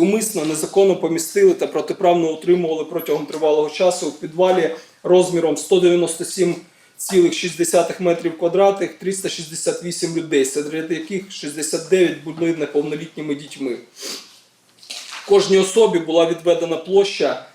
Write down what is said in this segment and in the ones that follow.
умисно незаконно помістили та протиправно утримували протягом тривалого часу в підвалі розміром 197,6 метрів квадратних 368 людей, серед яких 69 були неповнолітніми дітьми. Кожній особі була відведена площа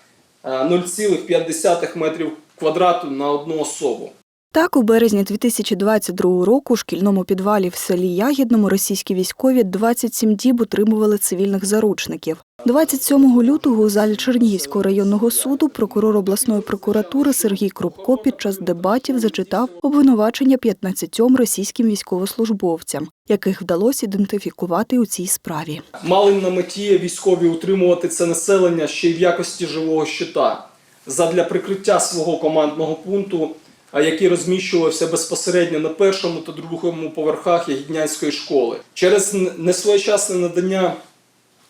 е, 0,5 метрів квадрату на одну особу. Так, у березні 2022 року у шкільному підвалі в селі Ягідному російські військові 27 діб утримували цивільних заручників. 27 лютого у залі Чернігівського районного суду прокурор обласної прокуратури Сергій Крупко під час дебатів зачитав обвинувачення 15 російським військовослужбовцям, яких вдалося ідентифікувати у цій справі. Мали на меті військові утримувати це населення ще й в якості живого щита задля прикриття свого командного пункту, який розміщувався безпосередньо на першому та другому поверхах Ягіднянської школи. Через несвоєчасне надання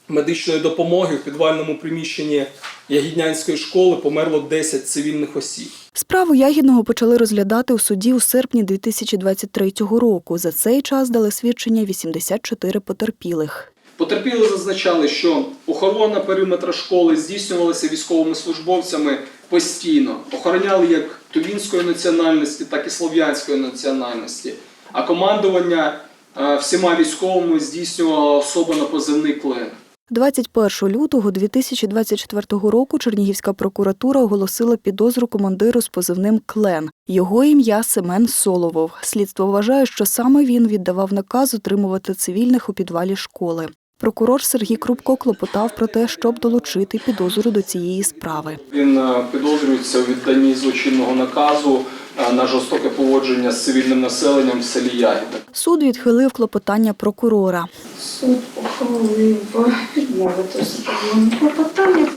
медичної допомоги в підвальному приміщенні Ягіднянської школи померло 10 цивільних осіб. Справу Ягідного почали розглядати у суді у серпні 2023 року. За цей час дали свідчення 84 потерпілих. Потерпіли зазначали, що охорона периметра школи здійснювалася військовими службовцями постійно. Охороняли як тувінської національності, так і слов'янської національності. А командування е, всіма військовими здійснювала особа на позивний клен. 21 лютого 2024 року Чернігівська прокуратура оголосила підозру командиру з позивним Клен. Його ім'я Семен Соловов. Слідство вважає, що саме він віддавав наказ утримувати цивільних у підвалі школи. Прокурор Сергій Крупко клопотав про те, щоб долучити підозру до цієї справи. Він е, підозрюється у відданні злочинного наказу е, на жорстоке поводження з цивільним населенням в селі Ягіда. Суд відхилив клопотання прокурора. Суд ухвалив відмовити у.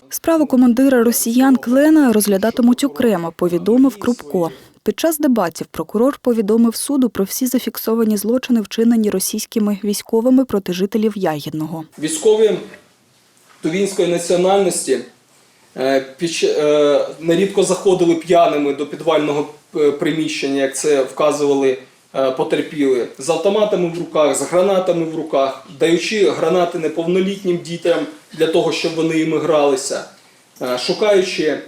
Справу командира росіян Клена розглядатимуть окремо, повідомив Крупко. Під час дебатів прокурор повідомив суду про всі зафіксовані злочини, вчинені російськими військовими проти жителів Ягідного. Військові тувінської національності е, е, нерідко заходили п'яними до підвального е, приміщення, як це вказували потерпіли, з автоматами в руках, з гранатами в руках, даючи гранати неповнолітнім дітям для того, щоб вони іми гралися, шукаючи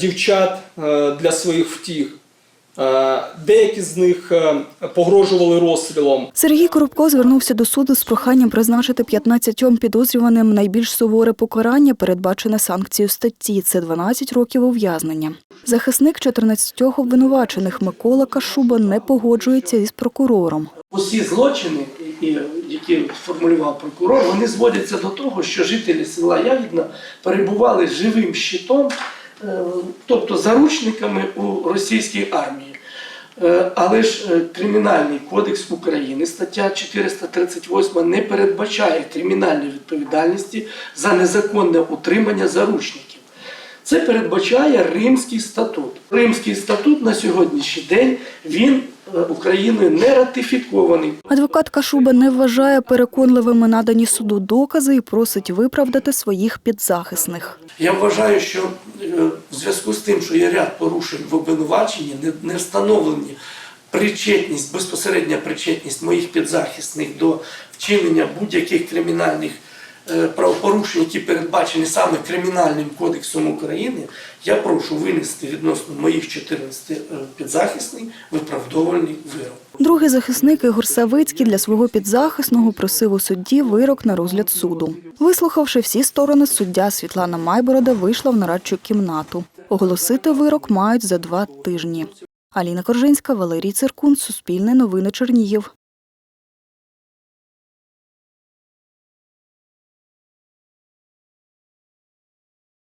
дівчат е, для своїх втіх. Е, Деякі з них е, погрожували розстрілом. Сергій Коробко звернувся до суду з проханням призначити 15 підозрюваним найбільш суворе покарання, передбачене санкцією статті. Це 12 років ув'язнення. Захисник 14 обвинувачених Микола Кашуба не погоджується із прокурором. Усі злочини, які, сформулював прокурор, вони зводяться до того, що жителі села Ягідна перебували живим щитом, е, тобто заручниками у російській армії. Е, Але ж е, Кримінальний кодекс України, стаття 438 не передбачає кримінальної відповідальності за незаконне утримання заручників. Це передбачає Римський статут. Римський статут на сьогоднішній день він е, Україною не ратифікований. Адвокат Кашуба не вважає переконливими надані суду докази і просить виправдати своїх підзахисних. Я вважаю, що е, в зв'язку з тим, що є ряд порушень в обвинуваченні, не, не встановлені причетність, безпосередня причетність моїх підзахисних до вчинення будь-яких кримінальних правопорушень, які передбачені саме Кримінальним кодексом України, я прошу винести відносно моїх 14 е, підзахисних виправдовувальний вирок. Другий захисник Ігор Савицький для свого підзахисного просив у судді вирок на розгляд суду. Вислухавши всі сторони, суддя Світлана Майборода вийшла в нарадчу кімнату. Оголосити вирок мають за два тижні. Аліна Коржинська, Валерій Циркун, Суспільне новини Чернігів.